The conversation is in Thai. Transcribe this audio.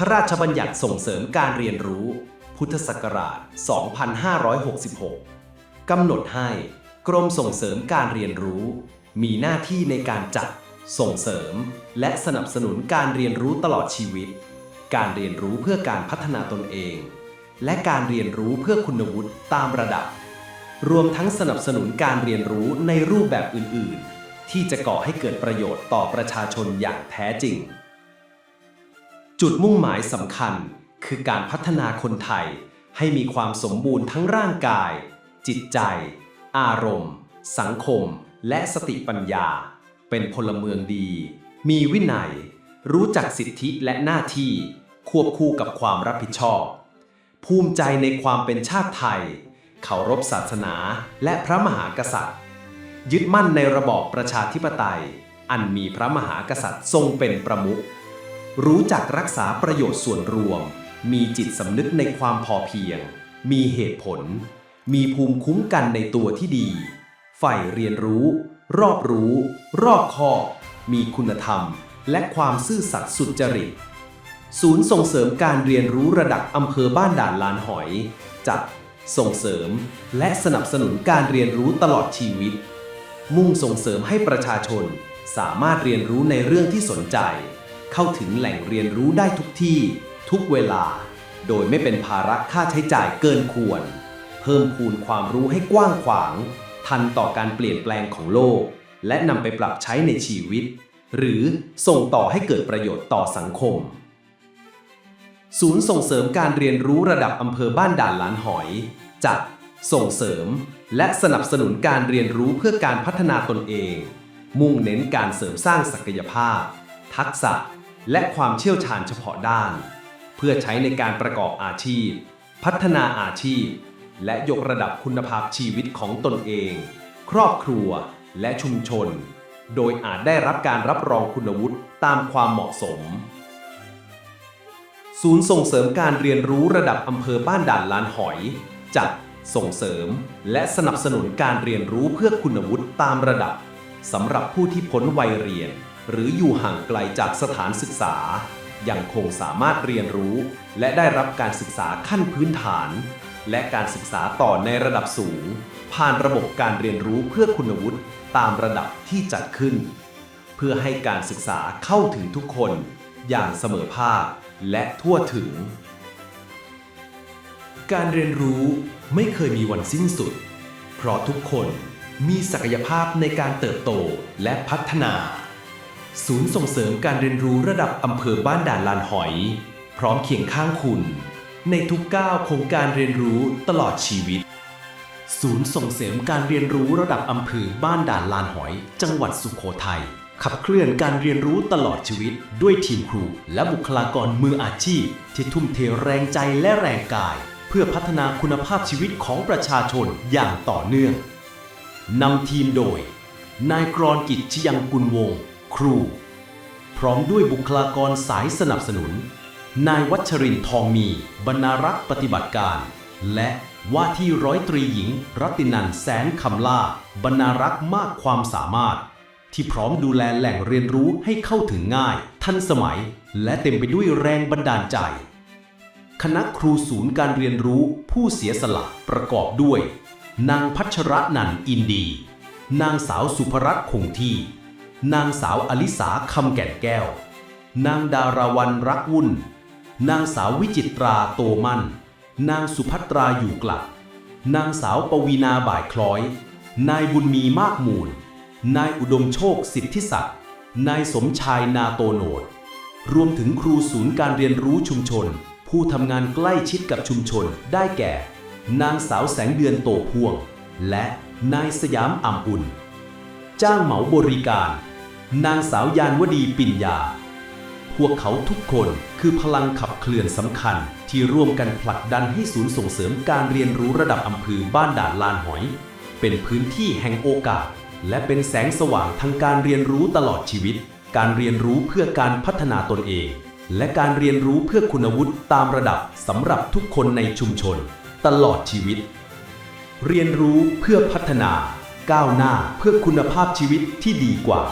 ระราชบัญญัติส่งเสริมการเรียนรู้ พุทธศักราช 2566 กำหนดให้กรมส่งเสริมการเรียนรู้ มีหน้าที่ในการจัด ส่งเสริม และสนับสนุนการเรียนรู้ตลอดชีวิต การเรียนรู้เพื่อการพัฒนาตนเอง และการเรียนรู้เพื่อคุณวุฒิตามระดับ รวมทั้งสนับสนุนการเรียนรู้ในรูปแบบอื่น ๆ ที่จะก่อให้เกิดประโยชน์ต่อประชาชนอย่างแท้จริง จุดมุ่งหมายสำคัญคือการพัฒนาคนไทย ให้มีความสมบูรณ์ทั้งร่างกาย จิตใจ อารมณ์ สังคม และสติปัญญา เป็นพลเมืองดี มีวินัย รู้จักสิทธิและหน้าที่ ควบคู่กับความรับผิดชอบ ภูมิใจในความเป็นชาติไทยเคารพศาสนาและพระมหากษัตริย์ ยึดมั่นในระบอบประชาธิปไตย อันมีพระมหากษัตริย์ทรงเป็นประมุข รู้จักรักษาประโยชน์ส่วนรวม มีจิตสำนึกในความพอเพียง มีเหตุผล มีภูมิคุ้มกันในตัวที่ดี ใฝ่เรียนรู้ รอบรู้ รอบคอบ มีคุณธรรม และความซื่อสัตย์สุจริต ศูนย์ส่งเสริมการเรียนรู้ระดับอำเภอบ้านด่านลานหอย จัด ส่งเสริม และสนับสนุนการเรียนรู้ตลอดชีวิต มุ่งส่งเสริมให้ประชาชน สามารถเรียนรู้ในเรื่องที่สนใจ เข้าถึงแหล่งเรียนรู้ได้ทุกที่ ทุกเวลา โดยไม่เป็นภาระค่าใช้จ่ายเกินควร เพิ่มพูนความรู้ให้กว้างขวาง ทันต่อการเปลี่ยนแปลงของโลก และนำไปปรับใช้ในชีวิต หรือส่งต่อให้เกิดประโยชน์ต่อสังคม ศูนย์ส่งเสริมการเรียนรู้ระดับอำเภอบ้านด่านหลานหอย จัด ส่งเสริม และสนับสนุนการเรียนรู้เพื่อการพัฒนาตนเอง มุ่งเน้นการเสริมสร้างศักยภาพ ทักษะ และความเชี่ยวชาญเฉพาะด้าน เพื่อใช้ในการประกอบอาชีพ พัฒนาอาชีพ และยกระดับคุณภาพชีวิตของตนเอง ครอบครัวและชุมชน โดยอาจได้รับการรับรองคุณวุฒิตามความเหมาะสม ศูนย์ส่งเสริมการเรียนรู้ระดับอำเภอบ้านด่านลานหอย จัดส่งเสริม และสนับสนุนการเรียนรู้เพื่อคุณวุฒิตามระดับสำหรับผู้ที่พ้นวัยเรียน หรืออยู่ห่างไกลจากสถานศึกษา ยังคงสามารถเรียนรู้ และได้รับการศึกษาขั้นพื้นฐาน และการศึกษาต่อในระดับสูง ผ่านระบบการเรียนรู้เพื่อคุณวุฒิตามระดับที่จัดขึ้น เพื่อให้การศึกษาเข้าถึงทุกคน อย่างเสมอภาคและทั่วถึง การเรียนรู้ไม่เคยมีวันสิ้นสุด เพราะทุกคนมีศักยภาพในการเติบโตและพัฒนา ศูนย์ส่งเสริมการเรียนรู้ระดับอำเภอบ้านด่านลานหอย พร้อมเคียงข้างคุณ ในทุกก้าวของการเรียนรู้ตลอดชีวิต ศูนย์ส่งเสริมการเรียนรู้ระดับอำเภอบ้านด่านลานหอย จังหวัดสุโขทัยขับเคลื่อนการเรียนรู้ตลอดชีวิต ด้วยทีมครู และบุคลากรมืออาชีพ ที่ทุ่มเทแรงใจและแรงกาย เพื่อพัฒนาคุณภาพชีวิตของประชาชนอย่างต่อเนื่องนำทีมโดย นายกรกิจชยังกุลวงศ์ ครู พร้อมด้วยบุคลากรสายสนับสนุน นายวัชรินทร์ทองมีบรรณารักษ์ปฏิบัติการ และว่าที่ร้อยตรีหญิง รัตินันแสนคำล่าบรรณารักษ์มากความสามารถ ที่พร้อมดูแลแหล่งเรียนรู้ให้เข้าถึงง่าย ทันสมัย และเต็มไปด้วยแรงบันดาลใจ คณะครูศูนย์การเรียนรู้ผู้เสียสละประกอบด้วย นางพัชรนันอินดี นางสาวสุภรัตน์คงที่ นางสาวอลิสาคำแก่นแก้ว นางดาราวันรักวุ่น นางสาววิจิตราโตมั่น นางสุภัตราอยู่กลัดนางสาวปวีนาบ่ายคล้อย นายบุญมีมากมูล นายอุดมโชคสิทธิศักดิ์ นายสมชายนาโตโนด รวมถึงครูศูนย์การเรียนรู้ชุมชน ผู้ทำงานใกล้ชิดกับชุมชนได้แก่ นางสาวแสงเดือนโตพ่วง และนายสยามอ่ำอุ่น จ้างเหมาบริการ นางสาวยานวดีปิญญา พวกเขาทุกคนคือพลังขับเคลื่อนสำคัญที่ร่วมกันผลักดันให้ศูนย์ส่งเสริมการเรียนรู้ระดับอำเภอบ้านด่านลานหอย เป็นพื้นที่แห่งโอกาส และเป็นแสงสว่างทางการเรียนรู้ตลอดชีวิต การเรียนรู้เพื่อการพัฒนาตนเอง และการเรียนรู้เพื่อคุณวุฒิตามระดับสำหรับทุกคนในชุมชน ตลอดชีวิต เรียนรู้เพื่อพัฒนา ก้าวหน้าเพื่อคุณภาพชีวิตที่ดีกว่า